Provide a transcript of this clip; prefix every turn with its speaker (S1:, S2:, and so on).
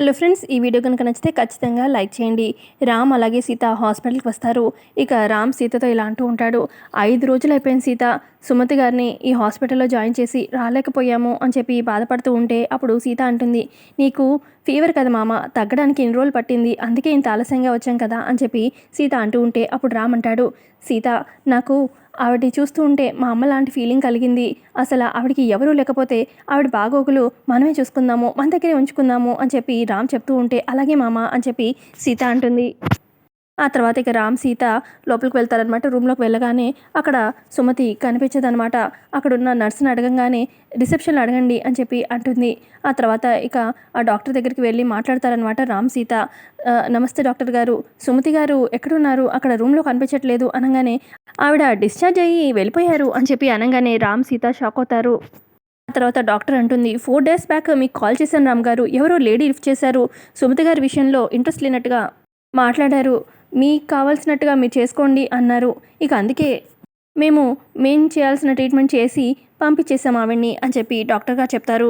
S1: Hello friends ఈ video కనుక నచ్చితే ఖచ్చితంగా లైక్ చేయండి. రామ్ అలాగే సీత హాస్పిటల్కి వస్తారు. ఇక రామ్ సీతతో ఇలా అంటూ ఉంటాడు. ఐదు రోజులు అయిపోయింది సీత. సుమతి గారిని ఈ హాస్పిటల్లో జాయిన్ చేసి రాలేకపోయాము అని చెప్పి బాధపడుతూ ఉంటే అప్పుడు సీత అంటుంది నీకు ఫీవర్ కదా మామ తగ్గడానికి ఎన్ని రోజులు పట్టింది? అందుకే ఇంత ఆలస్యంగా వచ్చాం కదా అని చెప్పి సీత అంటూ ఉంటే అప్పుడు రామ్ అంటాడు సీత నాకు ఆవిడని చూస్తూ ఉంటే మా అమ్మ లాంటి ఫీలింగ్ కలిగింది. అసలు ఆవిడకి ఎవరూ లేకపోతే ఆవిడ బాగోగులు మనమే చూసుకుందాము మన దగ్గరే ఉంచుకుందాము అని చెప్పి రామ్ చెప్తూ ఉంటే అలాగే మామ అని చెప్పి సీత అంటుంది. ఆ తర్వాత ఇక రామ్ సీత లోపలికి వెళ్తారనమాట రూమ్లోకి వెళ్ళగానే అక్కడ సుమతి కనిపించదనమాట అక్కడున్న నర్సుని అడగంగానే రిసెప్షన్లో అడగండి అని చెప్పి అంటుంది. ఆ తర్వాత ఇక ఆ డాక్టర్ దగ్గరికి వెళ్ళి మాట్లాడతారనమాట రామ్ సీత. నమస్తే డాక్టర్ గారు. సుమతి గారు ఎక్కడున్నారు? అక్కడ రూమ్లో కనిపించట్లేదు అనగానే ఆవిడ డిశ్చార్జ్ అయ్యి వెళ్ళిపోయారు అని చెప్పి అనగానే రామ్ సీత షాక్ అవుతారు. ఆ తర్వాత డాక్టర్ అంటుంది ఫోర్ డేస్ బ్యాక్ మీకు కాల్ చేశాను రామ్ గారు. ఎవరో లేడీ లిఫ్ట్ చేశారు. సుమతి గారి విషయంలో ఇంట్రెస్ట్ లేనట్టుగా మాట్లాడారు. మీకు కావాల్సినట్టుగా మీరు చేసుకోండి అన్నారు. ఇక అందుకే మేము మేం చేయాల్సిన ట్రీట్మెంట్ చేసి పంపించేసాం ఆవిడ్ని అని చెప్పి డాక్టర్ గారు చెప్తారు.